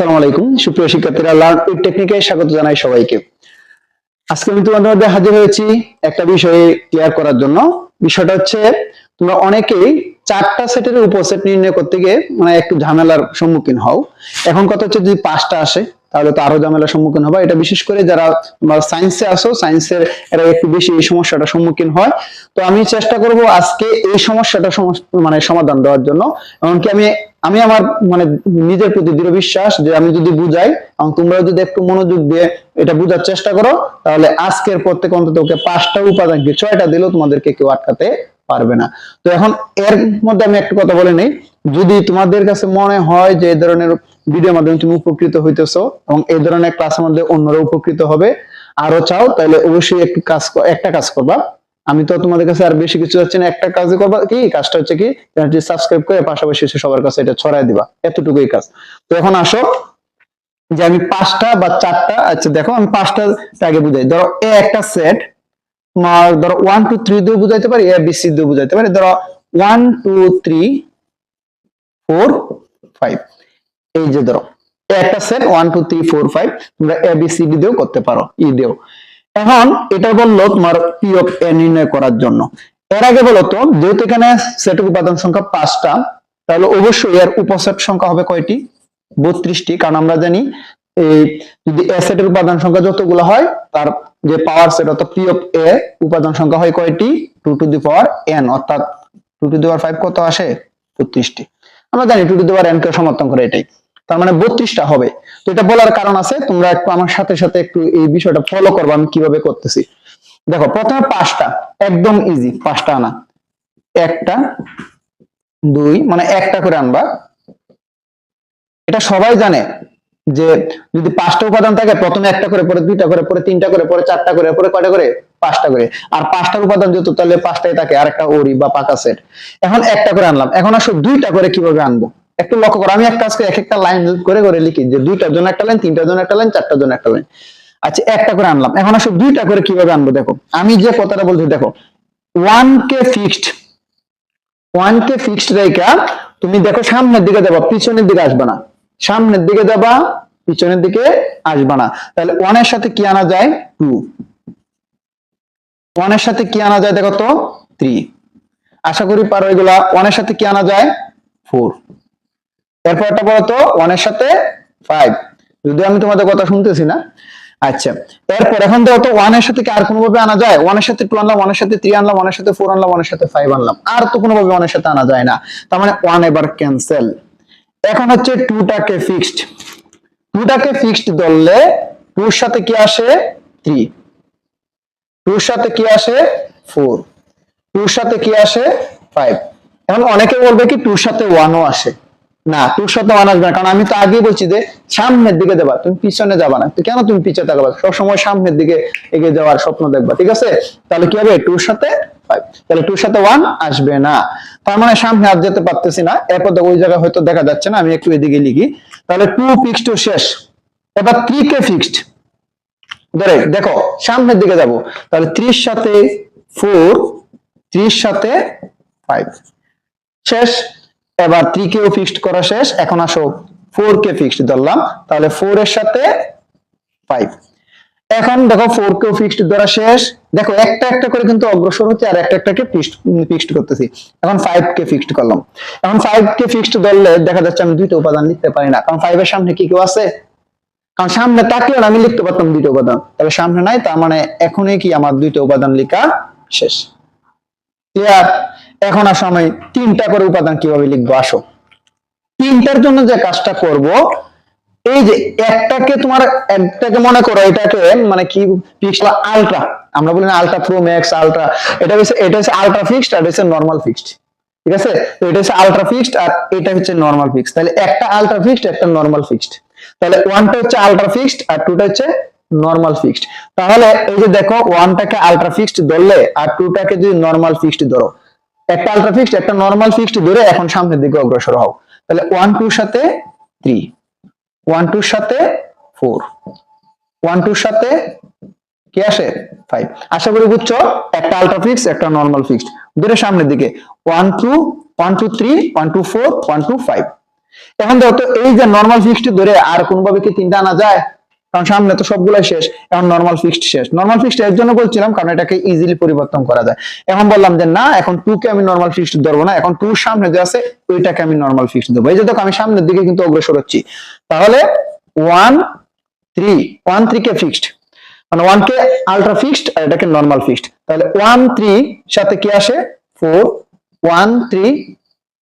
আসসালামু আলাইকুম। সুপ্রিয় শিক্ষার্থীরা লার্ন উইথ টেকনিকে স্বাগত জানাই সবাইকে। আজকে আমি তোমাদের মধ্যে হাজির হয়েছি একটা বিষয়ে ক্লিয়ার করার জন্য। বিষয়টা হচ্ছে, তোমরা অনেকেই চারটা সেটের উপসেট নির্ণয় করতে গিয়ে মানে একটু ঝামেলার সম্মুখীন হও। এখন কথা হচ্ছে যদি পাঁচটা আসে তাহলে তো আরও ঝামেলার সম্মুখীন হবে। এটা বিশেষ করে যারা সায়েন্সে আসো সায়েন্সের এরা একটু বেশি এই সমস্যাটা সম্মুখীন হয়। তো আমি চেষ্টা করব আজকে এই সমস্যাটা মানে সমাধান দেওয়ার জন্য। এমনকি আমি আমি আমার মানে নিজের প্রতি দৃঢ় বিশ্বাস যে আমি যদি বুঝাই, এবং তোমরা যদি একটু মনোযোগ দিয়ে এটা বোঝার চেষ্টা করো, তাহলে আজকের প্রত্যেক অন্তত ওকে পাঁচটা উপাদান কি ছয়টা দিলেও তোমাদেরকে কেউ আটকাতে পারবে না। তো এখন এর মধ্যে আমি একটা কথা বলে নেই। যদি তোমাদের কাছে মনে হয় যে এই ধরনের ভিডিওর মাধ্যমে তুমি উপকৃত হইতেছো এবং এই ধরনের ক্লাসের মধ্যে অন্যরা উপকৃত হবে, আরও চাও, তাহলে অবশ্যই একটু কাজ একটা কাজ করবা। আমি তো তোমাদের কাছে আর বেশি কিছু যাচ্ছি না, একটা কাজই করবা। কি? কাজটা হচ্ছে কি? চ্যানেলটি সাবস্ক্রাইব করে পাশাপাশি এসে সবার কাছে এটা ছড়াই দিবা। এতটুকুই কাজ। তো এখন আসো যে আমি পাঁচটা বা চারটা আচ্ছা দেখো আমি পাঁচটা আগে বুঝাই। ধরো এ একটা সেট ধরো ওয়ান টু থ্রি দিয়ে বুঝাইতে পারি? এ বি সি দিয়ে বুঝাইতে পারি? ধরো one two three four five এই যে ধরো একটা set one two three four five তোমরা এ বি সি ডি দিয়েও করতে পারো ই দিয়েও। এখন এটা বলল তোমার পি অফ এ নির্ণয় করার জন্য। এর আগে বলতো যেহেতু এখানে সেটের উপাদান সংখ্যা পাঁচটা, তাহলে অবশ্যই এর উপসেট সংখ্যা হবে কয়টি? বত্রিশটি, কারণ আমরা জানি, এই যদি উপাদান সংখ্যা যতগুলো হয়, তার যে পাওয়ার সেট অর্থাৎ পি অফ এ উপাদান সংখ্যা হয় কয়টি? Two to the power n অর্থাৎ two to the power five কত আসে? বত্রিশটি। আমরা জানি two to the power n কে সমর্থন করে এটাই। তার মানে বত্রিশটা হবে। তো এটা বলার কারণ আছে, তোমরা একটু আমার সাথে সাথে একটু এই বিষয়টা ফলো করব, আমি কীভাবে করতেছি। দেখো, প্রথমে পাঁচটা। একদম ইজি পাঁচটা আনা। একটা, দুই মানে একটা করে আনবা। এটা সবাই জানে যে যদি পাঁচটা উপাদান থাকে, প্রথমে একটা করে, পরে দুইটা করে, পরে তিনটা করে, পরে চারটা করে, পরে কয়টা করে? পাঁচটা করে। আর পাঁচটার উপাদান যত তাহলে পাঁচটাই থাকে, আর একটা ওরি বা পাকা সেট। এখন একটা করে আনলাম। এখন আসো, দুইটা করে কীভাবে আনব? একটু লক্ষ্য করো, আমি একটা আজকে এক একটা লাইন করে করে লিখি যে দুইটার জন্য একটা লাইন, তিনটার জন্য একটা লাইন, চারটার জন্য একটা লাইন। আচ্ছা একটা করে আনলাম। এখন আসো, দুইটা করে কীভাবে আনব দেখো? আমি যে কথাটা বলছি, দেখো ওয়ান কে ফিক্সড ওয়ান কে ফিক্সড রেখা, তুমি দেখো সামনের দিকে যাবা, পিছনের দিকে আসবে না। সামনের দিকে যাবা পিছনের দিকে আসবে না তাহলে ওয়ানের সাথে কি আনা যায় টু ওয়ানের সাথে কি আনা যায় দেখো তো থ্রি আশা করি পারো এগুলা ওয়ানের সাথে কি আনা যায় ফোর বলো তো ওয়ানের সাথে ফাইভ যদি আমি তোমাদের কথা শুনতেছি না আচ্ছা এরপর এখন দেখো তো ওয়ানের সাথে কি আর কোনো ভাবে আনা যায় ওয়ানের সাথে টু আনলাম ওয়ানের সাথে থ্রি আনলাম ওয়ানের সাথে ফোর আনলাম ওয়ানের সাথে ফাইভ আনলাম আর তো কোনো ভাবে ওয়ানের সাথে আনা যায় না তার মানে ওয়ান এবার ক্যান্সেল এখন হচ্ছে টুটাকে ফিক্সড টুটাকে ফিক্সড ধরলে টুর সাথে কি আসে? থ্রি টুর সাথে কি আসে? ফোর টুর সাথে কি আসে? ফাইভ এখন অনেকে বলবে কি টুর সাথে ওয়ানও আসে। না টুর সাথে আসবে না, কারণ আমি তো আগেই বলছি যে সামনের দিকে যাবা তুমি পিছনে যাবা না। তো কেন তুমি পিছনে তাকাবা? সবসময় সামনের দিকে এগিয়ে যাওয়ার স্বপ্ন দেখবা, ঠিক আছে? তাহলে কি হবে? টুর সাথে তাহলে টুর সাথে ওয়ান আসবে না। তার মানে সামনে আর যেতে পারতেছি না। এরপর ওই জায়গায় হয়তো দেখা যাচ্ছে না, আমি একটু এদিকে লিখি। তাহলে টু ফিক্সড শেষ। এবার থ্রি কে ফিক্সড ধরে, দেখো, সামনের দিকে যাব। তাহলে ত্রিশ সাথে ফোর ত্রিশ সাথে ফাইভ শেষ। এবার থ্রি কেও ফিক্সড করা শেষ। এখন আসো ফোর কে ফিক্সড ধরলাম। তাহলে ফোর এর সাথে ফাইভ এখন দেখো ফোর কেও ফিক্সড ধরা শেষ। দেখো একটা একটা করে কিন্তু অগ্রসর হচ্ছে আর একটা একটাকে ফিক্সড করতেছি। এখন ফাইভ কে ফিক্সড করলাম। এখন ফাইভ কে ফিক্সড ধরলে দেখা যাচ্ছে আমি দুইটা উপাদান লিখতে পারি না। কারণ ফাইভ এর সামনে কি কেউ আছে? কারণ সামনে তাকিয়ে আমি লিখতে পারতাম দুইটা উপাদান। তবে সামনে নাই, তার মানে এখনই কি আমার দুইটা উপাদান লেখা শেষ। ক্লিয়ার এখন আসো আমি তিনটা করে উপাদান কীভাবে লিখব? আসো। তিনটার জন্য যে কাজটা করব, এই যে একটাকে তোমার একটাকে মনে করো, এটাকে মানে কি ফিক্সড আলট্রা আমরা বলি না আলট্রা প্রো ম্যাক্স আলট্রা এটা হচ্ছে এটা হচ্ছে আলট্রা ফিক্সড আর হচ্ছে নর্মাল ফিক্সড ঠিক আছে? তো এটা হচ্ছে আলট্রা ফিক্সড আর এটা হচ্ছে নর্মাল ফিক্সড তাহলে একটা আলট্রা ফিক্সড একটা নর্মাল ফিক্সড তাহলে ওয়ানটা হচ্ছে আলট্রা ফিক্সড আর টুটা হচ্ছে নর্মাল ফিক্সড তাহলে এই যে দেখো ওয়ানটাকে আলট্রা ফিক্সড ধরলে আর টুটাকে যদি নর্মাল ফিক্সড ধরো একটা আলট্রা ফিক্সড একটা নর্মাল ফিক্সড ধরে এখন সামনের দিকে অগ্রসর হও। তাহলে ওয়ান টুর সাথে থ্রি ওয়ান টুর সাথে ফোর ওয়ান টুর সাথে কি আসে? ফাইভ আশা করি বুঝছ? একটা আলট্রা ফিক্সড একটা নর্মাল ফিক্সড ধরে সামনের দিকে। One two one two three one two four one two five এখন দেখো তো এই যে নর্মাল ফিক্সড ধরে আর কোনোভাবে কি তিনটা আনা যায়? কারণ সামনে তো সবগুলাই শেষ, এখন নর্মাল ফিক্সড শেষ। নর্মাল ফিক্সড এর জন্য বলছিলাম কারণ এটাকে ইজিলি পরিবর্তন করা যায়। এখন বললাম যে না, এখন টু কে আমি নর্মাল ফিক্সড ধরবো না, এখন টু সামনে যে আছে, ওইটাকে আমি নর্মাল ফিক্সড দেবো এই যে দেখো, আমি সামনের দিকে কিন্তু অগ্রসর হচ্ছি। তাহলে ওয়ান থ্রি ওয়ান থ্রি কে ফিক্সড মানে ওয়ান কে আলট্রা ফিক্সড আর এটাকে নর্মাল ফিক্সড তাহলে ওয়ান থ্রি সাথে কি আসে? ফোর ওয়ান থ্রি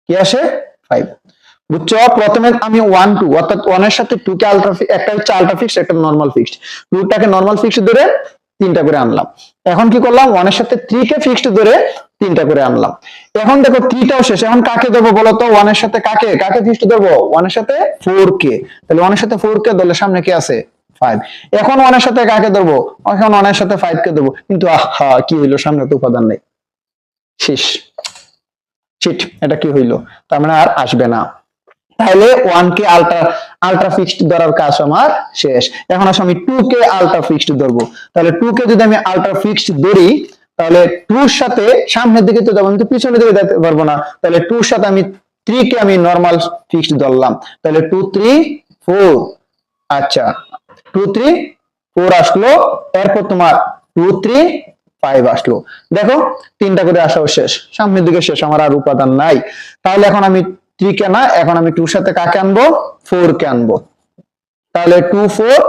কি আসে? ফাইভ বুঝছ? প্রথমে আমি ওয়ান টু অর্থাৎ ওয়ানের সাথে টু কে একটা হচ্ছে আলট্রা ফিক্সড একটা নর্মাল ফিক্সড টুটাকে নর্মাল ফিক্সড ধরে তিনটা করে আনলাম। এখন কি করলাম? ওয়ানের সাথে থ্রি কে ফিক্সড ধরে তিনটা করে আনলাম। এখন দেখো থ্রিটাও শেষ। এখন কাকে দেবো বলো তো? ওয়ানের সাথে কাকে? কাকে ফিক্সড দেবো ওয়ানের সাথে ফোর কে তাহলে ওয়ানের সাথে ফোর কে ধরলে সামনে কি আছে? ফাইভ এখন ওয়ানের সাথে কাকে ধরবো? এখন ওয়ানের সাথে ফাইভ কে দেবো কিন্তু আহা, কি হইল? সামনে তো উপাদান নেই। শেষ। চিট এটা কি হইল? তার মানে আর আসবে না। তাহলে ওয়ান কে আলট্রা আলট্রা ফিক্সড ধরার কাজ আমার শেষ। এখন আসলে আমি টু কে আলট্রা ফিক্সড ধরবো। তাহলে টু কে যদি আমি আলট্রা ফিক্সড ধরি, তাহলে টুর সাথে সামনের দিকে তো যাব আমি পিছনের দিকে যেতে পারব না। তাহলে টুর সাথে আমি থ্রি কে আমি নর্মাল ফিক্সড ধরলাম। তাহলে টু থ্রি ফোর আচ্ছা টু থ্রি ফোর আসলো। এরপর তোমার টু থ্রি ফাইভ আসলো। দেখো, তিনটা করে আসাও শেষ। সামনের দিকে শেষ, আমার আর উপাদান নাই। তাহলে এখন আমি কে না এখন আমি টুর সাথে কাকে আনব? ফোর কে আনব। তাহলে টু ফোর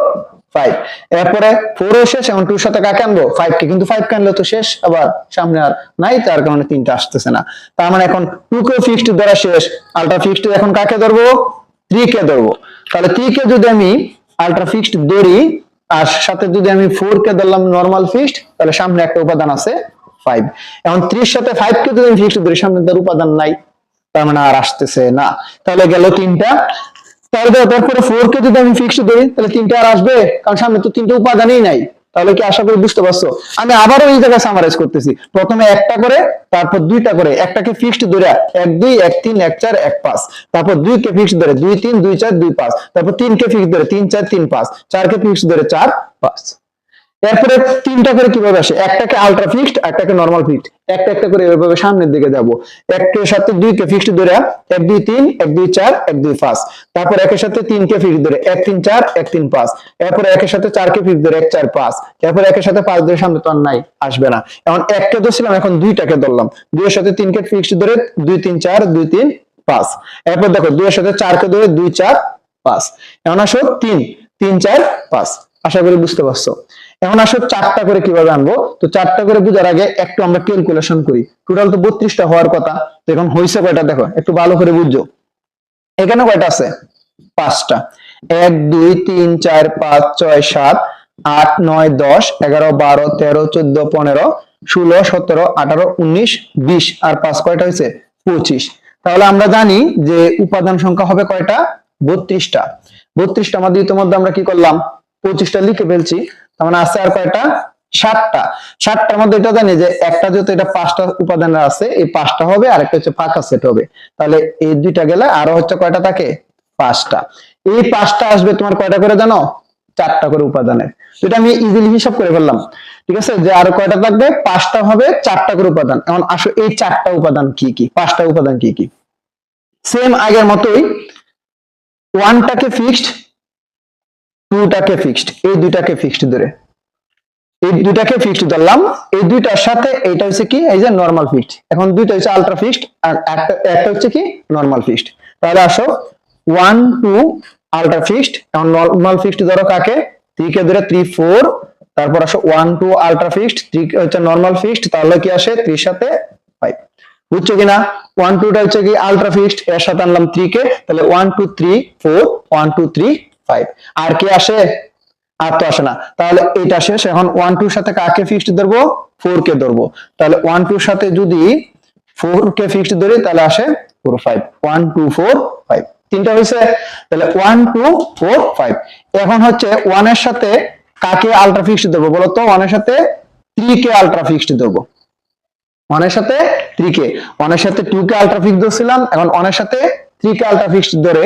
ফাইভ এরপরে ফোর শেষ, এখন টুর সাথে কাকে আনব? ফাইভ কে। কিন্তু ফাইভ কে আনলে তো শেষ, আবার সামনে আর নাই, তার কারণে তিনটা আসতেছে না। তার মানে এখন টু কে ফিক্সড ধরা শেষ আলট্রা ফিক্সড এখন কাকে ধরবো? থ্রি কে ধরবো। তাহলে থ্রি কে যদি আমি আলট্রা ফিক্সড ধরি, আর সাথে যদি আমি ফোর কে ধরলাম নর্মাল ফিক্সড তাহলে সামনে একটা উপাদান আছে ফাইভ এখন থ্রির সাথে ফাইভ কে যদি আমি ফিক্সড ধরি, সামনে তার উপাদান নাই। তার মানে আর আসতেছে না। তাহলে গেল তিনটা। তাহলে তারপরে ফোর কে যদি আমি ফিক্সড ধরি তাহলে তিনটা আর আসবে? কারণ সামনে তো তিনটা উপাদানই নাই। তাহলে কি আশা করি বুঝতে পারছ? আমি আবারও এই জায়গায় সামারাইজ করতেছি। প্রথমে একটা করে, তারপর দুইটা করে। একটাকে ফিক্সড ধরে এক, দুই, এক, তিন, এক, চার, এক, পাঁচ। তারপর দুই কে ফিক্সড ধরে। দুই, তিন, দুই, চার, দুই, পাঁচ। তারপর তিন কে ফিক্সড ধরে। তিন, চার, তিন, পাঁচ। চার কে ফিক্সড ধরে চার, পাঁচ। এরপরে তিনটা করে কীভাবে আসে? একটাকে আলট্রা ফিক্সড একটাকে নর্মাল ফিক্সড একটা একটা করে এভাবে সামনের দিকে যাব। একের সাথে দুই কে ফিক্সড ধরে এক, দুই, তিন, এক, দুই, চার, এক, দুই, পাঁচ। তারপর একের সাথে তিন কে ফিক্সড ধরে এক, তিন, চার, এক, তিন, পাঁচ। এরপরে একের সাথে চার কে ফিক্সড ধরে এক, চার, পাঁচ। এরপর একের সাথে পাঁচ ধরে সামনে তো আর নাই, আসবে না। এখন এককে ধরছিলাম, এখন দুইটাকে ধরলাম। দুইয়ের সাথে তিন কে ফিক্সড ধরে দুই, তিন, চার, দুই, তিন, পাঁচ। এরপর দেখো, দুইয়ের সাথে চার কে ধরে দুই, চার, পাঁচ। এখন আসো তিন তিন, চার, পাঁচ। আশা করি বুঝতে পারছ। এখন আসো চারটা করে কীভাবে আনব? তো চারটা করে বুঝার আগে একটু আমরা ক্যালকুলেশন করি। টোটাল তো বত্রিশটা হওয়ার কথা, তো এখন হয়েছে কয়টা দেখো, একটু ভালো করে বুঝছ এখানে কয়টা আছে? পাঁচটা। এক, দুই, তিন, চার, পাঁচ, ছয়, সাত, আট, নয়, দশ, এগারো, বারো, তেরো, চোদ্দ, পনেরো, ষোলো, সতেরো, আঠারো, উনিশ, বিশ, আর পাঁচ কয়টা হয়েছে পঁচিশ। তাহলে আমরা জানি যে উপাদান সংখ্যা হবে কয়টা? বত্রিশটা। বত্রিশটা আমাদের ইতিমধ্যে আমরা কি করলাম? পঁচিশটা লিখে ফেলছি। মানে আছে আর কয়টা? ষাটটা ষাটটার মধ্যে এটা জানি যে একটা যেহেতু এটা পাঁচটা উপাদানের আছে, এই পাঁচটা হবে আর একটা হচ্ছে ফাঁকা সেট হবে। তাহলে এই দুইটা গেলে আরও হচ্ছে কয়টা থাকে? পাঁচটা। এই পাঁচটা আসবে তোমার কয়টা করে জানো? চারটা করে উপাদানের। এটা আমি ইজিলি হিসাব করে ফেললাম। ঠিক আছে? যে আরও কয়টা থাকবে? পাঁচটা হবে, চারটা করে উপাদান। এখন আসো, এই চারটা উপাদান কি কি? পাঁচটা উপাদান কি কি? সেম আগের মতোই ওয়ানটাকে ফিক্সড টুটাকে ফিক্সড এই দুইটাকে ফিক্সড ধরে। এই দুইটাকে ফিক্সড ধরলাম, এই দুইটার সাথে এটা হচ্ছে কি? এই যে নর্মাল ফিক্সড এখন দুইটা হচ্ছে আলট্রা ফিক্সড আর একটা হচ্ছে কি? নর্মাল ফিক্সড তাহলে আসো ওয়ান টু আলট্রা ফিক্সড এখন নর্মাল ফিক্সড ধরো কাকে? থ্রি কে ধরে থ্রি ফোর তারপর আসো one two ultra fixed three হচ্ছে নর্মাল ফিক্সড তাহলে কি আসে? থ্রির সাথে ফাইভ বুঝছ কিনা? ওয়ান টুটা হচ্ছে কি আলট্রা ফিক্সড এর সাথে আনলাম থ্রি কে তাহলে one two three four one two three five আর কে আসে? আর তো আসে না। তাহলে এটা শেষ। এখন ওয়ান টুর সাথে কাকে ফিক্সড ধরবো? ফোর কে ধরবো। তাহলে ওয়ান টুর সাথে যদি ফোর কে ফিক্সড ধরি, তাহলে আসে four five one two four five তিনটা হয়েছে তাহলে ওয়ান টু ফোর ফাইভ এখন হচ্ছে ওয়ানের সাথে কাকে আলট্রা ফিক্সড ধরবো বলো তো? ওয়ানের সাথে থ্রি কে আলট্রা ফিক্সড ধরবো। ওয়ানের সাথে থ্রি কে ওয়ানের সাথে টু কে আলট্রা ফিক্সড ধরছিলাম। এখন ওয়ানের সাথে থ্রি কে আলট্রা ফিক্সড ধরে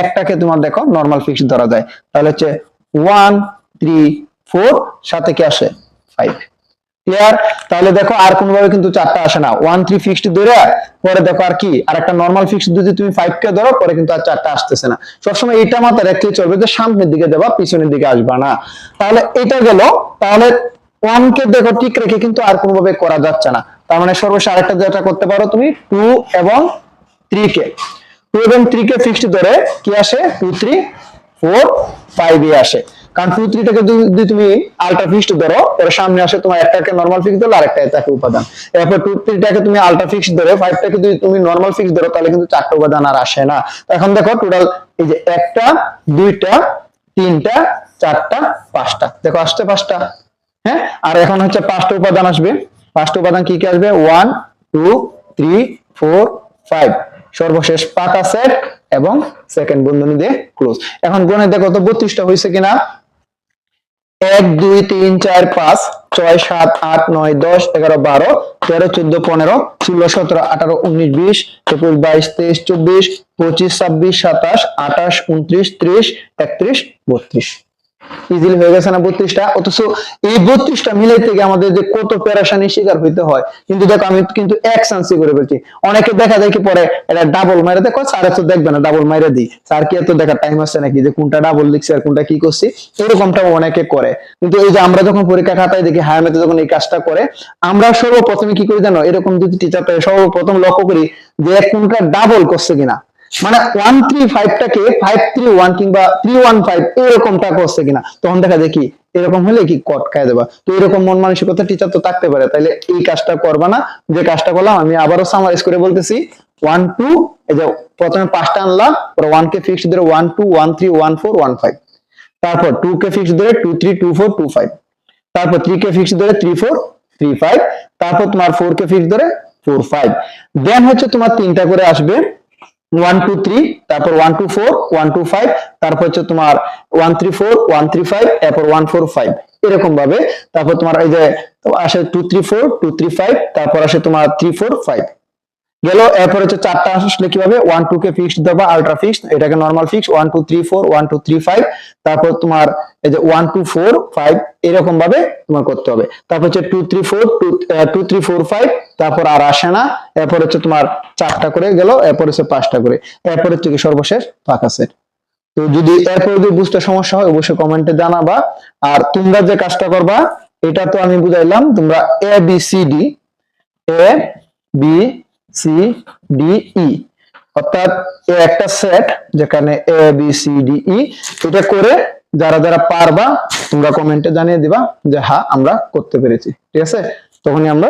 একটাকে তোমার দেখো নর্মাল ফিক্সড ধরা যায়। তাহলে হচ্ছে ওয়ান থ্রি ফোর সাথে কি আসে? ফাইভ ক্লিয়ার তাহলে দেখো আর কোনোভাবে কিন্তু চারটা আসে না। ওয়ান থ্রি ফিক্সড ধরে পরে দেখো আর কি, আর একটা নর্মাল ফিক্সড যদি তুমি ফাইভ কে ধরো, পরে কিন্তু আর চারটা আসতেছে না। সবসময় এটা মাথায় রাখলে চলবে যে সামনের দিকে দেবা, পিছনের দিকে আসবা না। তাহলে এটা গেল, তাহলে ওয়ান কে দেখো ঠিক রেখে কিন্তু আর কোনোভাবে করা যাচ্ছে না। তার মানে সর্বশেষ আরেকটা যেটা করতে পারো তুমি টু এবং থ্রি কে। এবং থ্রি কে ফিক্সড ধরে কি আসে? টু থ্রি ফোর ফাইভ এ আসে। কারণ টু থ্রিটাকে যদি তুমি আলট্রা ফিক্সড ধরো এর সামনে আসে তোমার একটাকে নর্মাল ফিক্স ধরো আর একটা উপাদান। এরপর টু থ্রিটাকে তুমি আলট্রা ফিক্স ধরে ফাইভটাকে যদি তুমি নর্মাল ফিক্স ধরো, তাহলে কিন্তু চারটা উপাদান আর আসে না। এখন দেখো টোটাল এই যে একটা, দুইটা, তিনটা, চারটা, পাঁচটা। দেখো আসছে পাঁচটা। হ্যাঁ? আর এখন হচ্ছে পাঁচটা উপাদান আসবে। পাঁচটা উপাদান কি কি আসবে? One two three four five সর্বশেষ পাতা সেট এবং সেকেন্ড বন্ধনী দিয়ে ক্লোজ এখন গণে দেখো তো বত্রিশটা হয়েছে কিনা? এক, দুই, তিন, চার, পাঁচ, ছয়, সাত, আট, নয়, দশ, এগারো, বারো, তেরো, চোদ্দ, পনেরো, ষোলো, সতেরো, আঠারো, উনিশ, বিশ, একুশ, বাইশ, তেইশ, চব্বিশ, পঁচিশ, ছাব্বিশ, সাতাশ, আঠাশ, উনত্রিশ, ত্রিশ, একত্রিশ, বত্রিশ। ইজিলি হয়ে গেছে না বত্রিশটা? অথচ এই বত্রিশটা মিলাই থেকে আমাদের যে কত প্যারাসানি শিকার হইতে হয়। কিন্তু দেখো, আমি কিন্তু এক চান্সি করে ফেলছি। অনেকে দেখা যায় কি পরে এটা ডাবল মাইরে, দেখো স্যার তো দেখবে না ডাবল মাইরে দিই। স্যার কি এত দেখার টাইম আছে নাকি? যে কোনটা ডাবল লিখছে আর কোনটা কি করছি? এরকমটাও অনেকে করে। কিন্তু এই যে আমরা যখন পরীক্ষা খাতায় দেখি হায়ার ম্যাথে যখন এই কাজটা করে, আমরা সর্বপ্রথমে কি করি জানো? এরকম যদি টিচার সর্বপ্রথম লক্ষ্য করি যে কোনটা ডাবল করছে কিনা। মানে ওয়ান থ্রি ফাইভটাকে ফাইভ থ্রি ওয়ান কিংবা থ্রি ওয়ান ফাইভ এরকমটা করছে কিনা? তখন দেখা যায় কি, এরকম হলে কি কট খায় দেবা। তো এরকম মন মানসিকতা টিচার তো থাকতে পারে। তাইলে এই কাজটা করবা না। যে কাজটা করলাম, আমি আবারও সামারাইজ করে বলতেছি। ওয়ান টু এই যে প্রথমে পাঁচটা আনলাম, পরে ওয়ান কে ফিক্সড ধরে one two one three one four one five তারপর টু কে ফিক্সড ধরে two three two four two five তারপর থ্রি কে ফিক্সড ধরে থ্রি ফোর থ্রি ফাইভ তারপর তোমার ফোর কে ফিক্সড ধরে ফোর ফাইভ দেন হচ্ছে তোমার তিনটা করে আসবে। ওয়ান টু থ্রি তারপর one two four one two five তারপর হচ্ছে তোমার one three four one three five এরপর ওয়ান ফোর ফাইভ এরকম ভাবে। তারপর তোমার এই যে আসে two three four two three five তারপর আসে তোমার থ্রি ফোর ফাইভ গেল, এরপর হচ্ছে চারটা আসলে কীভাবে? ওয়ান টু কে ফিক্সড দেবা আলট্রা ফিক্সড এটাকে normal fix one two three four one two three five তারপর তোমার এই যে ওয়ান টু ফোর ফাইভ এরকম ভাবে তোমার করতে হবে। তারপর হচ্ছে two three four two two three four five তারপর আর আসে না। এরপর হচ্ছে তোমার চারটা করে গেল, এরপর হচ্ছে পাঁচটা করে। এরপর হচ্ছে কি সর্বশেষ? ফাঁকা সেট তো যদি এরপর যদি বুঝতে সমস্যা হয়, অবশ্যই কমেন্টে জানাবা। আর তোমরা যে কাজটা করবা, এটা তো আমি বুঝাইলাম, তোমরা A B C D A B C D E অর্থাৎ একটা সেট যেখানে A B C D E এটা করে যারা যারা পারবা, তোমরা কমেন্টে জানিয়ে দিবা যে হ্যাঁ আমরা করতে পেরেছি। ঠিক আছে? তখনই আমরা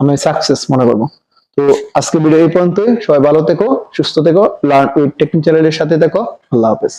আমি সাকসেস মনে করব। তো আজকে ভিডিও এই পর্যন্তই। সবাই ভালো থেকো, সুস্থ থেকো লার্ন উইথ টেকনিক চ্যানেলের সাথে থেকো। আল্লাহ হাফেজ।